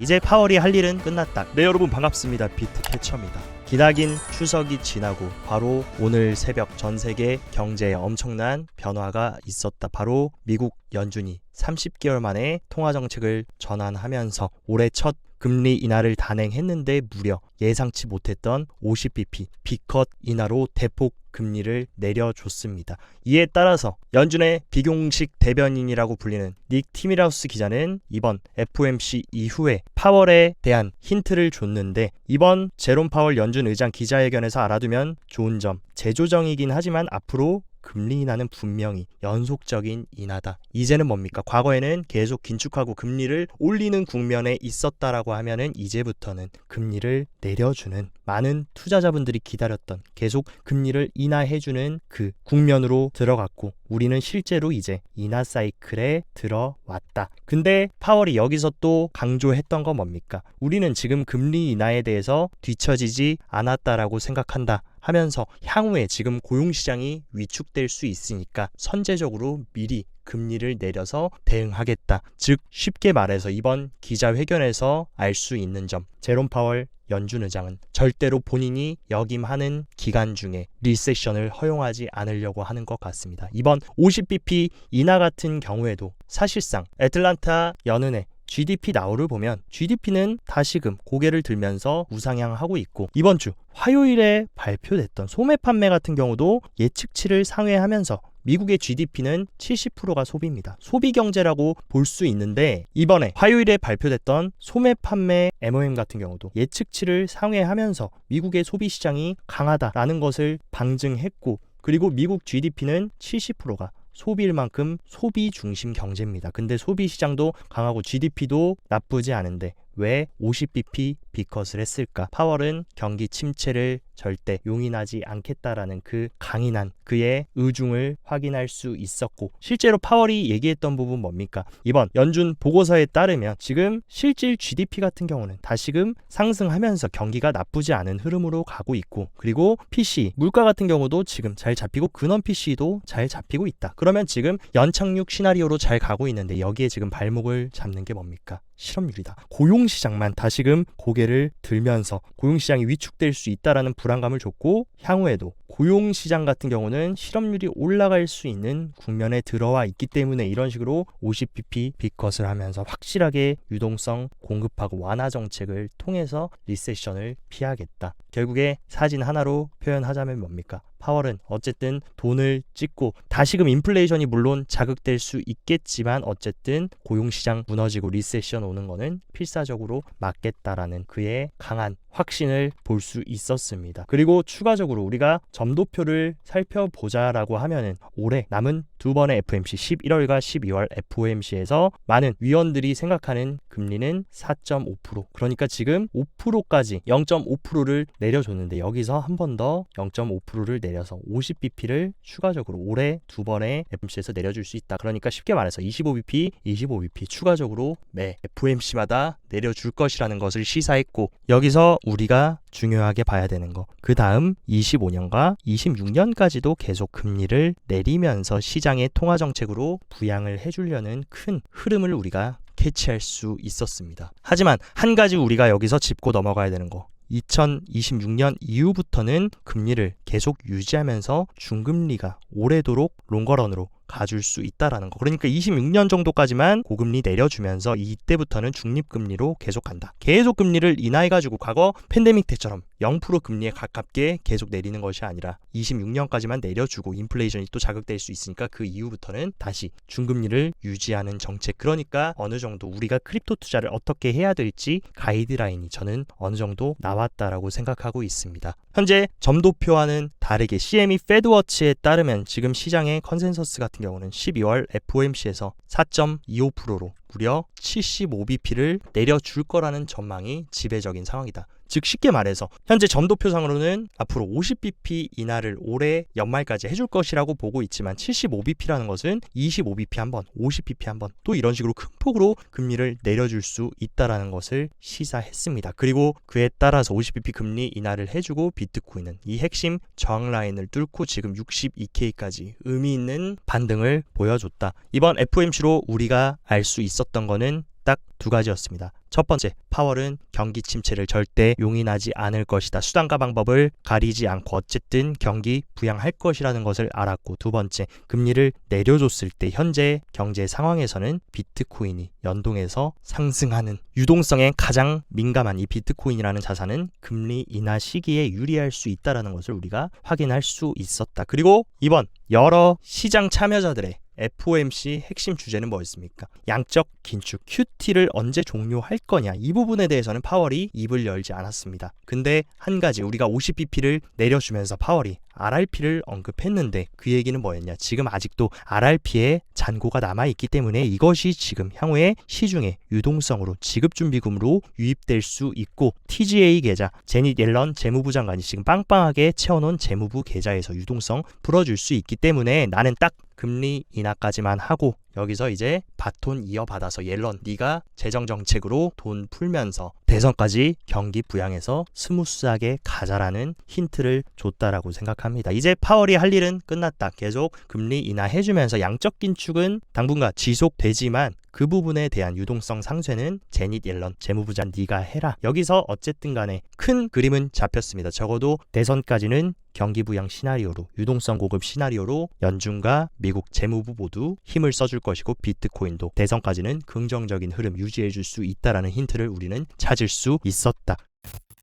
이제 파월이 할 일은 끝났다. 네 여러분 반갑습니다. 비트 캐쳐입니다. 기나긴 추석이 지나고 바로 오늘 새벽 전 세계 경제에 엄청난 변화가 있었다. 바로 미국 연준이 30개월 만에 통화 정책을 전환하면서 올해 첫 금리 인하를 단행했는데 무려 예상치 못했던 50bp 비컷 인하로 대폭 금리를 내려줬습니다. 이에 따라서 연준의 비공식 대변인이라고 불리는 닉 티미라우스 기자는 이번 FOMC 이후에 파월에 대한 힌트를 줬는데 이번 제롬 파월 연준 의장 기자회견에서 알아두면 좋은 점 재조정이긴 하지만 앞으로 금리 인하는 분명히 연속적인 인하다. 이제는 뭡니까? 과거에는 계속 긴축하고 금리를 올리는 국면에 있었다라고 하면은 이제부터는 금리를 내려주는 많은 투자자분들이 기다렸던 계속 금리를 인하해주는 그 국면으로 들어갔고 우리는 실제로 이제 인하 사이클에 들어왔다. 근데 파월이 여기서 또 강조했던 건 뭡니까? 우리는 지금 금리 인하에 대해서 뒤처지지 않았다라고 생각한다. 하면서 향후에 지금 고용시장이 위축될 수 있으니까 선제적으로 미리 금리를 내려서 대응하겠다. 즉 쉽게 말해서 이번 기자회견에서 알 수 있는 점 제롬 파월 연준 의장은 절대로 본인이 역임하는 기간 중에 리세션을 허용하지 않으려고 하는 것 같습니다. 이번 50bp 인하 같은 경우에도 사실상 애틀란타 연은의 GDP 나오를 보면 GDP는 다시금 고개를 들면서 우상향하고 있고 이번 주 화요일에 발표됐던 소매 판매 같은 경우도 예측치를 상회하면서 미국의 GDP는 70%가 소비입니다. 소비 경제라고 볼 수 있는데 이번에 화요일에 발표됐던 소매 판매 MOM 같은 경우도 예측치를 상회하면서 미국의 소비 시장이 강하다라는 것을 방증했고 그리고 미국 GDP는 70%가 소비일 만큼 소비 중심 경제입니다. 근데 소비 시장도 강하고 GDP도 나쁘지 않은데 왜 50bp 비컷을 했을까? 파월은 경기 침체를 절대 용인하지 않겠다라는 그 강인한 그의 의중을 확인할 수 있었고 실제로 파월이 얘기했던 부분 뭡니까? 이번 연준 보고서에 따르면 지금 실질 GDP 같은 경우는 다시금 상승하면서 경기가 나쁘지 않은 흐름으로 가고 있고 그리고 PC 물가 같은 경우도 지금 잘 잡히고 근원 PC도 잘 잡히고 있다. 그러면 지금 연착륙 시나리오로 잘 가고 있는데 여기에 지금 발목을 잡는 게 뭡니까? 실업률이다. 고용 시장만 다시금 고개를 들면서 고용 시장이 위축될 수 있다라는 불안감을 줬고 향후에도 고용 시장 같은 경우는 실업률이 올라갈 수 있는 국면에 들어와 있기 때문에 이런 식으로 50bp 비컷을 하면서 확실하게 유동성 공급하고 완화 정책을 통해서 리세션을 피하겠다. 결국에 사진 하나로 표현하자면 뭡니까? 파월은 어쨌든 돈을 찍고 다시금 인플레이션이 물론 자극될 수 있겠지만 어쨌든 고용시장 무너지고 리세션 오는 거는 필사적으로 막겠다라는 그의 강한 확신을 볼 수 있었습니다. 그리고 추가적으로 우리가 점도표를 살펴보자라고 하면은 올해 남은 두 번의 FMC 11월과 12월 FOMC에서 많은 위원들이 생각하는 금리는 4.5% 그러니까 지금 5%까지 0.5%를 내려줬는데 여기서 한 번 더 0.5%를 내려서 50bp를 추가적으로 올해 두 번의 FOMC에서 내려줄 수 있다. 그러니까 쉽게 말해서 25bp, 25bp 추가적으로 매 FOMC마다 내려줄 것이라는 것을 시사했고 여기서 우리가 중요하게 봐야 되는 거. 그 다음 25년과 26년까지도 계속 금리를 내리면서 시장의 통화 정책으로 부양을 해주려는 큰 흐름을 우리가 캐치할 수 있었습니다. 하지만 한 가지 우리가 여기서 짚고 넘어가야 되는 거. 2026년 이후부터는 금리를 계속 유지하면서 중금리가 오래도록 롱거런으로 가줄 수 있다라는 거. 그러니까 26년 정도까지만 고금리 내려주면서 이때부터는 중립금리로 계속 간다. 계속 금리를 인하해가지고 과거 팬데믹 때처럼 0% 금리에 가깝게 계속 내리는 것이 아니라 26년까지만 내려주고 인플레이션이 또 자극될 수 있으니까 그 이후부터는 다시 중금리를 유지하는 정책. 그러니까 어느 정도 우리가 크립토 투자를 어떻게 해야 될지 가이드라인이 저는 어느 정도 나왔다라고 생각하고 있습니다. 현재 점도표와는 다르게 CME 페드워치에 따르면 지금 시장의 컨센서스 같은 경우는 12월 FOMC에서 4.25%로 무려 75bp를 내려줄 거라는 전망이 지배적인 상황이다. 즉 쉽게 말해서 현재 점도표상으로는 앞으로 50bp 인하를 올해 연말까지 해줄 것이라고 보고 있지만 75bp라는 것은 25bp 한 번, 50bp 한 번 또 이런 식으로 큰 폭으로 금리를 내려줄 수 있다라는 것을 시사했습니다. 그리고 그에 따라서 50bp 금리 인하를 해주고 비트코인은 이 핵심 저항 라인을 뚫고 지금 62K까지 의미 있는 반등을 보여줬다. 이번 FOMC로 우리가 알 수 있었던 거는 딱 두 가지였습니다. 첫 번째, 파월은 경기 침체를 절대 용인하지 않을 것이다. 수단과 방법을 가리지 않고 어쨌든 경기 부양할 것이라는 것을 알았고 두 번째, 금리를 내려줬을 때 현재 경제 상황에서는 비트코인이 연동해서 상승하는 유동성에 가장 민감한 이 비트코인이라는 자산은 금리 인하 시기에 유리할 수 있다라는 것을 우리가 확인할 수 있었다. 그리고 이번 여러 시장 참여자들의 FOMC 핵심 주제는 뭐였습니까? 양적 긴축 QT를 언제 종료할 거냐 이 부분에 대해서는 파월이 입을 열지 않았습니다. 근데 한 가지 우리가 50bp를 내려주면서 파월이 RRP를 언급했는데 그 얘기는 뭐였냐? 지금 아직도 RRP에 잔고가 남아 있기 때문에 이것이 지금 향후에 시중에 유동성으로 지급 준비금으로 유입될 수 있고 TGA 계좌 제닛 옐런 재무부 장관이 지금 빵빵하게 채워놓은 재무부 계좌에서 유동성 풀어줄 수 있기 때문에 나는 딱 금리 인하까지만 하고 여기서 이제 바톤 이어받아서 옐런 네가 재정 정책으로 돈 풀면서 대선까지 경기 부양해서 스무스하게 가자라는 힌트를 줬다라고 생각합니다. 이제 파월이 할 일은 끝났다. 계속 금리 인하 해주면서 양적 긴축은 당분간 지속되지만 그 부분에 대한 유동성 상쇄는 제닛 옐런 재무부장 네가 해라. 여기서 어쨌든 간에 큰 그림은 잡혔습니다. 적어도 대선까지는 경기 부양 시나리오로 유동성 고급 시나리오로 연준과 미국 재무부 모두 힘을 써줄 것이고 비트코인도 대선까지는 긍정적인 흐름 유지해 줄 수 있다라는 힌트를 우리는 찾을 수 있었다.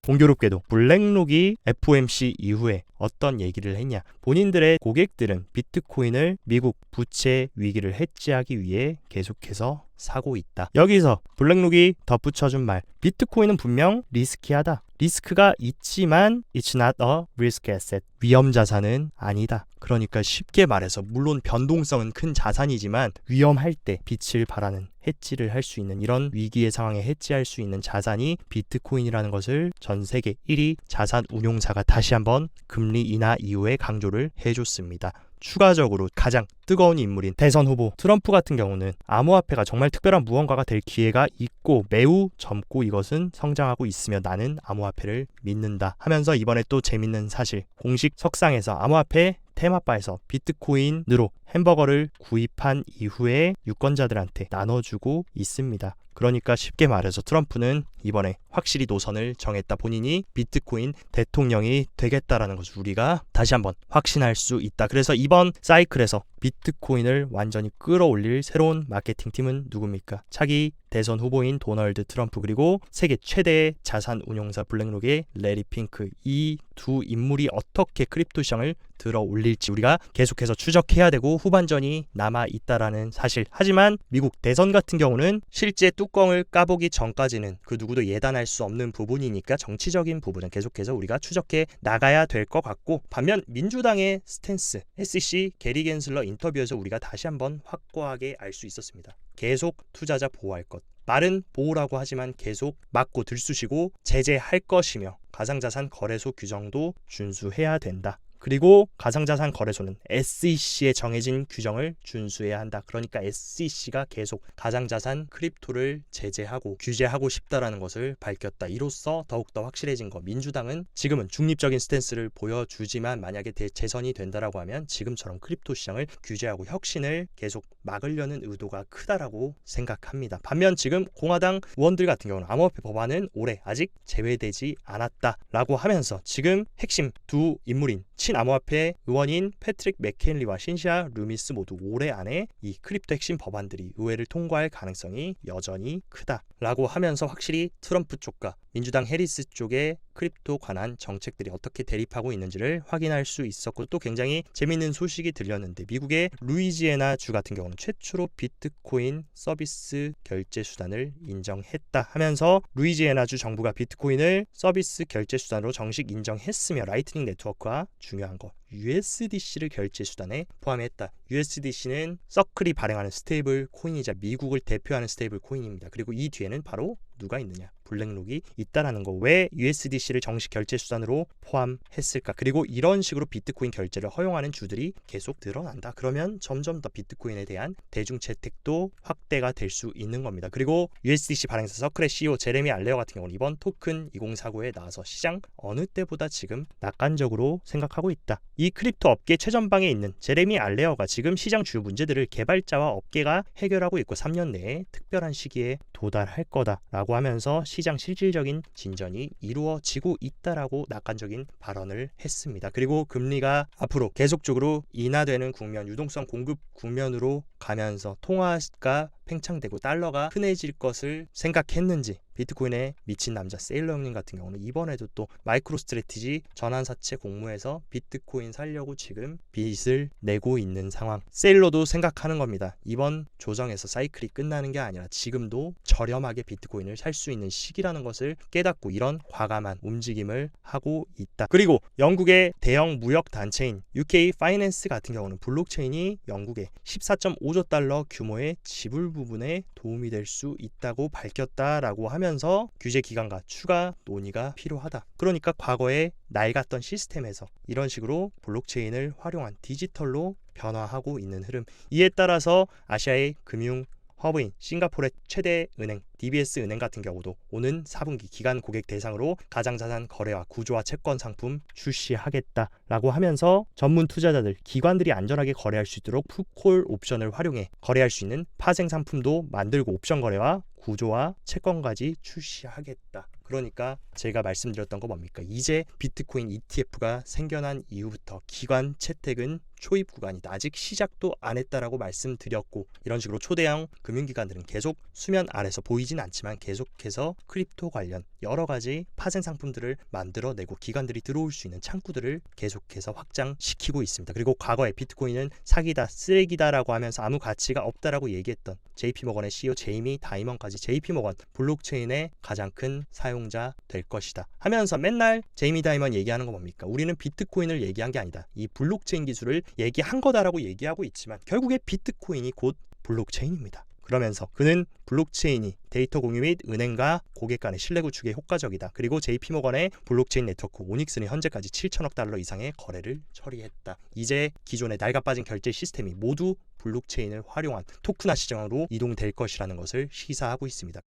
공교롭게도 블랙록이 FOMC 이후에 어떤 얘기를 했냐. 본인들의 고객들은 비트코인을 미국 부채 위기를 해지하기 위해 계속해서 사고 있다. 여기서 블랙록이 덧붙여준 말. 비트코인은 분명 리스키하다. 리스크가 있지만 it's not a risk asset. 위험 자산은 아니다. 그러니까 쉽게 말해서 물론 변동성은 큰 자산이지만 위험할 때 빛을 발하는 해지를 할 수 있는 이런 위기의 상황에 해지할 수 있는 자산이 비트코인이라는 것을 전 세계 1위 자산 운용사가 다시 한번 금리 인하 이후에 강조를 해줬습니다. 추가적으로 가장 뜨거운 인물인 대선 후보 트럼프 같은 경우는 암호화폐가 정말 특별한 무언가가 될 기회가 있고 매우 젊고 이것은 성장하고 있으며 나는 암호화폐를 믿는다 하면서 이번에 또 재밌는 사실 공식 석상에서 암호화폐 테마바에서 비트코인으로 햄버거를 구입한 이후에 유권자들한테 나눠주고 있습니다. 그러니까 쉽게 말해서 트럼프는 이번에 확실히 노선을 정했다. 본인이 비트코인 대통령이 되겠다라는 것을 우리가 다시 한번 확신할 수 있다. 그래서 이번 사이클에서 비트코인을 완전히 끌어올릴 새로운 마케팅 팀은 누굽니까? 차기 대선 후보인 도널드 트럼프 그리고 세계 최대의 자산 운용사 블랙록의 레리 핑크 이 두 인물이 어떻게 크립토 시장을 들어 올릴지 우리가 계속해서 추적해야 되고 후반전이 남아 있다라는 사실. 하지만 미국 대선 같은 경우는 실제 뚜껑을 까보기 전까지는 그 누구도 예단할 수 없는 부분이니까 정치적인 부분은 계속해서 우리가 추적해 나가야 될 것 같고 반면 민주당의 스탠스 SEC 게리 겐슬러 인터뷰에서 우리가 다시 한번 확고하게 알 수 있었습니다. 계속 투자자 보호할 것. 말은 보호라고 하지만 계속 막고 들쑤시고 제재할 것이며 가상자산 거래소 규정도 준수해야 된다. 그리고 가상자산 거래소는 SEC에 정해진 규정을 준수해야 한다. 그러니까 SEC가 계속 가상자산 크립토를 제재하고 규제하고 싶다라는 것을 밝혔다. 이로써 더욱더 확실해진 거. 민주당은 지금은 중립적인 스탠스를 보여주지만 만약에 재선이 된다라고 하면 지금처럼 크립토 시장을 규제하고 혁신을 계속 막으려는 의도가 크다라고 생각합니다. 반면 지금 공화당 의원들 같은 경우는 암호화폐 법안은 올해 아직 제외되지 않았다라고 하면서 지금 핵심 두 인물인 친 암호화폐 의원인 패트릭 맥켄리와 신시아 루미스 모두 올해 안에 이 크립토 핵심 법안들이 의회를 통과할 가능성이 여전히 크다 라고 하면서 확실히 트럼프 쪽과 민주당 해리스 쪽의 크립토 관한 정책들이 어떻게 대립하고 있는지를 확인할 수 있었고 또 굉장히 재밌는 소식이 들렸는데 미국의 루이지애나 주 같은 경우는 최초로 비트코인 서비스 결제 수단을 인정했다 하면서 루이지애나 주 정부가 비트코인을 서비스 결제 수단으로 정식 인정했으며 라이트닝 네트워크와 중요한 거 USDC를 결제 수단에 포함했다. USDC는 서클이 발행하는 스테이블 코인이자 미국을 대표하는 스테이블 코인입니다. 그리고 이 뒤에는 바로 누가 있느냐? 블랙록이 있다라는 거. 왜 USDC를 정식 결제 수단으로 포함했을까? 그리고 이런 식으로 비트코인 결제를 허용하는 주들이 계속 늘어난다. 그러면 점점 더 비트코인에 대한 대중 채택도 확대가 될 수 있는 겁니다. 그리고 USDC 발행사 서클의 CEO 제레미 알레어 같은 경우는 이번 토큰 2049에 나와서 시장 어느 때보다 지금 낙관적으로 생각하고 있다. 이 크립토 업계 최전방에 있는 제레미 알레어가 지금 시장 주요 문제들을 개발자와 업계가 해결하고 있고 3년 내에 특별한 시기에 도달할 거다라고 하면서 시장 실질적인 진전이 이루어지고 있다라고 낙관적인 발언을 했습니다. 그리고 금리가 앞으로 계속적으로 인하되는 국면, 유동성 공급 국면으로 가면서 통화가 팽창되고 달러가 흔해질 것을 생각했는지 비트코인에 미친 남자 세일러 형님 같은 경우는 이번에도 또 마이크로 스트레티지 전환사채 공모에서 비트코인 살려고 지금 빚을 내고 있는 상황. 세일러도 생각하는 겁니다. 이번 조정에서 사이클이 끝나는 게 아니라 지금도 저렴하게 비트코인을 살 수 있는 시기라는 것을 깨닫고 이런 과감한 움직임을 하고 있다. 그리고 영국의 대형 무역 단체인 UK 파이낸스 같은 경우는 블록체인이 영국의 14.5조 달러 규모의 지불 부분에 도움이 될 수 있다고 밝혔다라고 하면서 규제 기간과 추가 논의가 필요하다. 그러니까 과거에 낡았던 시스템에서 이런 식으로 블록체인을 활용한 디지털로 변화하고 있는 흐름. 이에 따라서 아시아의 금융 허브인 싱가포르의 최대 은행 DBS 은행 같은 경우도 오는 4분기 기간 고객 대상으로 가장자산 거래와 구조화 채권 상품 출시하겠다라고 하면서 전문 투자자들 기관들이 안전하게 거래할 수 있도록 풋콜 옵션을 활용해 거래할 수 있는 파생 상품도 만들고 옵션 거래와 구조화 채권까지 출시하겠다. 그러니까 제가 말씀드렸던 거 뭡니까? 이제 비트코인 ETF가 생겨난 이후부터 기관 채택은 초입 구간이다. 아직 시작도 안 했다라고 말씀드렸고 이런 식으로 초대형 금융기관들은 계속 수면 아래서 보이진 않지만 계속해서 크립토 관련 여러 가지 파생 상품들을 만들어내고 기관들이 들어올 수 있는 창구들을 계속해서 확장시키고 있습니다. 그리고 과거에 비트코인은 사기다, 쓰레기다라고 하면서 아무 가치가 없다라고 얘기했던 JP모건의 CEO 제이미 다이먼까지 JP모건 블록체인의 가장 큰 사용자 될 것이다. 하면서 맨날 제이미 다이먼 얘기하는 거 뭡니까? 우리는 비트코인을 얘기한 게 아니다. 이 블록체인 기술을 얘기한 거다라고 얘기하고 있지만 결국에 비트코인이 곧 블록체인입니다. 그러면서 그는 블록체인이 데이터 공유 및 은행과 고객 간의 신뢰 구축에 효과적이다. 그리고 JP모건의 블록체인 네트워크 오닉스는 현재까지 7천억 달러 이상의 거래를 처리했다. 이제 기존의 낡아 빠진 결제 시스템이 모두 블록체인을 활용한 토크나 시장으로 이동될 것이라는 것을 시사하고 있습니다.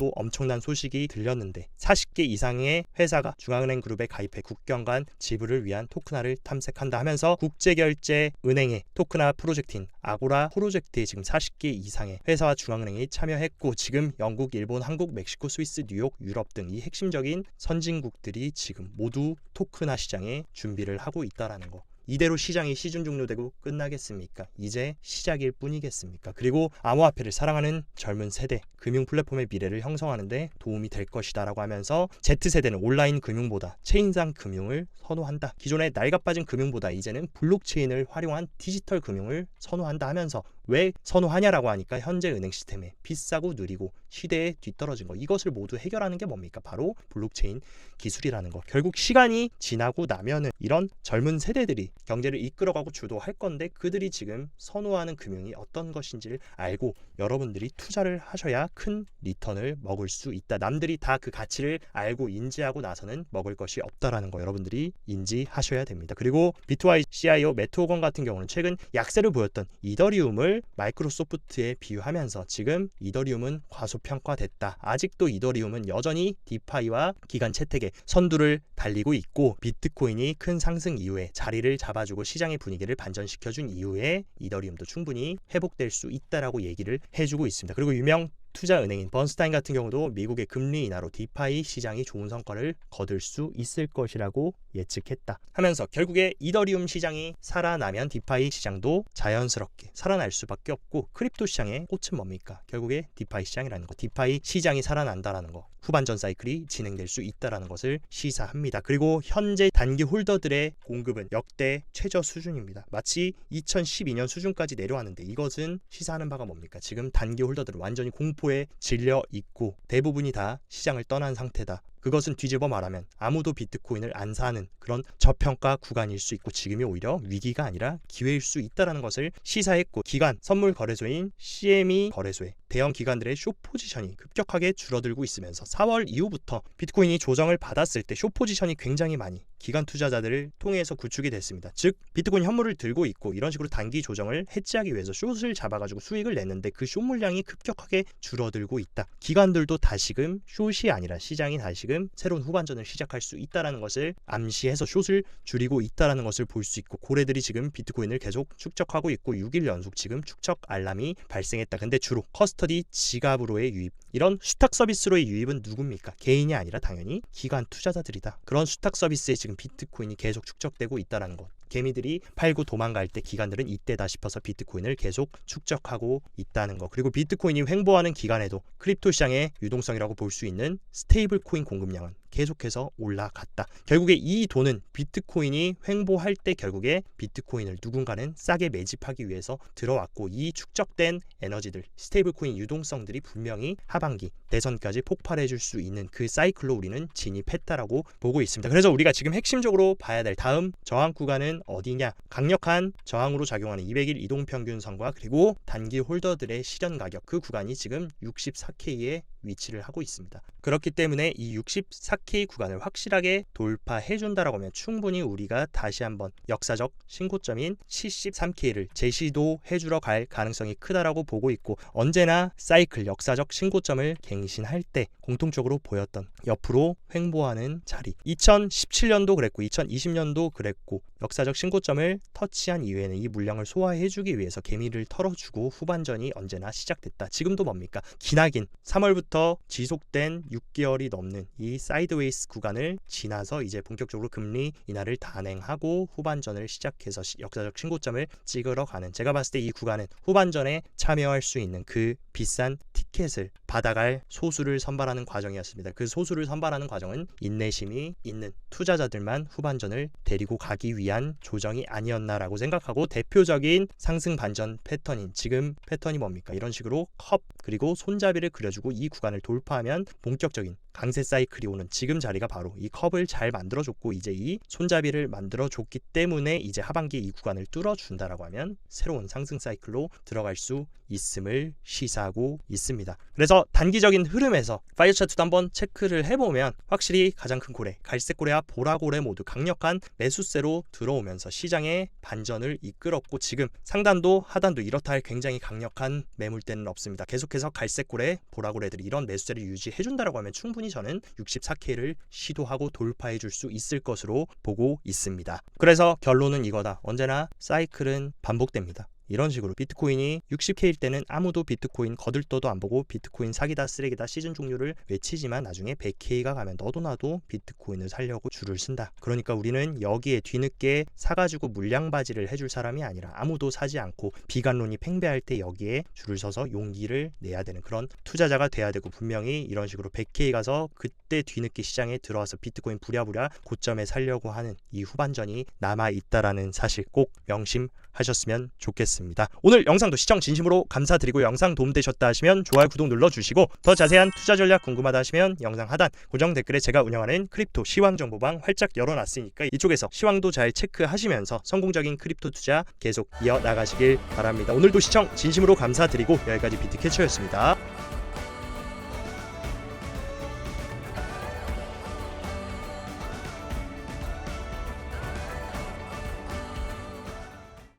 또 엄청난 소식이 들렸는데 40개 이상의 회사가 중앙은행 그룹에 가입해 국경 간 지불을 위한 토크나를 탐색한다 하면서 국제결제 은행의 토크나 프로젝트인 아고라 프로젝트에 지금 40개 이상의 회사와 중앙은행이 참여했고 지금 영국, 일본, 한국, 멕시코, 스위스, 뉴욕, 유럽 등 이 핵심적인 선진국들이 지금 모두 토크나 시장에 준비를 하고 있다라는 거. 이대로 시장이 시즌 종료되고 끝나겠습니까? 이제 시작일 뿐이겠습니까? 그리고 암호화폐를 사랑하는 젊은 세대, 금융 플랫폼의 미래를 형성하는데 도움이 될 것이다라고 하면서 Z세대는 온라인 금융보다 체인상 금융을 선호한다. 기존의 낡아빠진 금융보다 이제는 블록체인을 활용한 디지털 금융을 선호한다 하면서 왜 선호하냐라고 하니까 현재 은행 시스템에 비싸고 느리고 시대에 뒤떨어진 거 이것을 모두 해결하는 게 뭡니까? 바로 블록체인 기술이라는 거. 결국 시간이 지나고 나면은 이런 젊은 세대들이 경제를 이끌어가고 주도할 건데 그들이 지금 선호하는 금융이 어떤 것인지를 알고 여러분들이 투자를 하셔야 큰 리턴을 먹을 수 있다. 남들이 다 그 가치를 알고 인지하고 나서는 먹을 것이 없다라는 거 여러분들이 인지하셔야 됩니다. 그리고 비트와이 CIO 매트호건 같은 경우는 최근 약세를 보였던 이더리움을 마이크로소프트에 비유하면서 지금 이더리움은 과소평가됐다. 아직도 이더리움은 여전히 디파이와 기간 채택의 선두를 달리고 있고 비트코인이 큰 상승 이후에 자리를 잡아주고 시장의 분위기를 반전시켜준 이후에 이더리움도 충분히 회복될 수 있다라고 얘기를 해주고 있습니다. 그리고 유명 투자 은행인 번스타인 같은 경우도 미국의 금리 인하로 디파이 시장이 좋은 성과를 거둘 수 있을 것이라고 예측했다. 하면서 결국에 이더리움 시장이 살아나면 디파이 시장도 자연스럽게 살아날 수밖에 없고 크립토 시장의 꽃은 뭡니까? 결국에 디파이 시장이라는 거. 디파이 시장이 살아난다라는 거. 후반전 사이클이 진행될 수 있다라는 것을 시사합니다. 그리고 현재 단기 홀더들의 공급은 역대 최저 수준입니다. 마치 2012년 수준까지 내려왔는데 이것은 시사하는 바가 뭡니까? 지금 단기 홀더들은 완전히 공포에 질려 있고 대부분이 다 시장을 떠난 상태다. 그것은 뒤집어 말하면 아무도 비트코인을 안 사는 그런 저평가 구간일 수 있고 지금이 오히려 위기가 아니라 기회일 수 있다라는 것을 시사했고 기관 선물 거래소인 CME 거래소에 대형 기관들의 쇼 포지션이 급격하게 줄어들고 있으면서 4월 이후부터 비트코인이 조정을 받았을 때쇼 포지션이 굉장히 많이 기관 투자자들을 통해서 구축이 됐습니다. 즉 비트코인 현물을 들고 있고 이런 식으로 단기 조정을 해지하기 위해서 숏을 잡아가지고 수익을 냈는데 그 숏 물량이 급격하게 줄어들고 있다. 기관들도 다시금 숏이 아니라 시장이 다시금 새로운 후반전을 시작할 수 있다라는 것을 암시해서 숏을 줄이고 있다라는 것을 볼 수 있고 고래들이 지금 비트코인을 계속 축적하고 있고 6일 연속 지금 축적 알람이 발생했다. 근데 주로 커스터 디 지갑으로의 유입 이런 수탁 서비스로의 유입은 누굽니까? 개인이 아니라 당연히 기관 투자자들이다. 그런 수탁 서비스에 지금 비트코인이 계속 축적되고 있다라는 것. 개미들이 팔고 도망갈 때 기관들은 이때다 싶어서 비트코인을 계속 축적하고 있다는 거. 그리고 비트코인이 횡보하는 기간에도 크립토 시장의 유동성이라고 볼 수 있는 스테이블 코인 공급량은 계속해서 올라갔다. 결국에 이 돈은 비트코인이 횡보할 때 결국에 비트코인을 누군가는 싸게 매집하기 위해서 들어왔고 이 축적된 에너지들, 스테이블 코인 유동성들이 분명히 하반기 대선까지 폭발해 줄 수 있는 그 사이클로 우리는 진입했다라고 보고 있습니다. 그래서 우리가 지금 핵심적으로 봐야 될 다음 저항 구간은 어디냐? 강력한 저항으로 작용하는 200일 이동 평균선과 그리고 단기 홀더들의 실현 가격 그 구간이 지금 64K에 위치를 하고 있습니다. 그렇기 때문에 이 64K 구간을 확실하게 돌파해 준다라고 하면 충분히 우리가 다시 한번 역사적 신고점인 73K를 제시도 해 주러 갈 가능성이 크다라고 보고 있고 언제나 사이클 역사적 신고점을 갱신할 때 공통적으로 보였던 옆으로 횡보하는 자리 2017년도 그랬고 2020년도 그랬고 역사적 신고점을 터치한 이후에는 이 물량을 소화해 주기 위해서 개미를 털어주고 후반전이 언제나 시작됐다. 지금도 뭡니까? 기나긴 3월부터 지속된 6개월이 넘는 이 사이드 웨이스 구간을 지나서 이제 본격적으로 금리 인하를 단행하고 후반전을 시작해서 시- 역사적 신고점을 찍으러 가는 제가 봤을 때 이 구간은 후반전에 참여할 수 있는 그 비싼 티켓을 받아갈 소수를 선발하는 과정이었습니다. 그 소수를 선발하는 과정은 인내심이 있는 투자자들만 후반전을 데리고 가기 위한 조정이 아니었나라고 생각하고 대표적인 상승 반전 패턴인 지금 패턴이 뭡니까? 이런 식으로 컵 그리고 손잡이를 그려주고 이 구간을 돌파하면 본격적인 강세 사이클이 오는 지금 자리가 바로 이 컵을 잘 만들어줬고 이제 이 손잡이를 만들어줬기 때문에 이제 하반기 이 구간을 뚫어준다라고 하면 새로운 상승 사이클로 들어갈 수 있음을 시사하고 있습니다. 그래서 단기적인 흐름에서 파이어 차트도 한번 체크를 해보면 확실히 가장 큰 고래, 갈색 고래와 보라 고래 모두 강력한 매수세로 들어오면서 시장의 반전을 이끌었고 지금 상단도 하단도 이렇다 할 굉장히 강력한 매물대는 없습니다. 계속해서 갈색 고래, 보라 고래들이 이런 매수세를 유지해 준다라고 하면 충분히 저는 64K를 시도하고 돌파해 줄 수 있을 것으로 보고 있습니다. 그래서 결론은 이거다. 언제나 사이클은 반복됩니다. 이런 식으로 비트코인이 60K일 때는 아무도 비트코인 거들떠도 안 보고 비트코인 사기다 쓰레기다 시즌 종류를 외치지만 나중에 100K가 가면 너도 나도 비트코인을 살려고 줄을 쓴다. 그러니까 우리는 여기에 뒤늦게 사가지고 물량바지를 해줄 사람이 아니라 아무도 사지 않고 비관론이 팽배할 때 여기에 줄을 서서 용기를 내야 되는 그런 투자자가 돼야 되고 분명히 이런 식으로 100K 가서 그때 뒤늦게 시장에 들어와서 비트코인 부랴부랴 고점에 살려고 하는 이 후반전이 남아 있다라는 사실 꼭 명심하셨으면 좋겠습니다. 오늘 영상도 시청 진심으로 감사드리고 영상 도움되셨다 하시면 좋아요, 구독 눌러주시고 더 자세한 투자 전략 궁금하다 하시면 영상 하단 고정 댓글에 제가 운영하는 크립토 시황 정보방 활짝 열어놨으니까 이쪽에서 시황도 잘 체크하시면서 성공적인 크립토 투자 계속 이어나가시길 바랍니다. 오늘도 시청 진심으로 감사드리고 여기까지 비트캐쳐였습니다.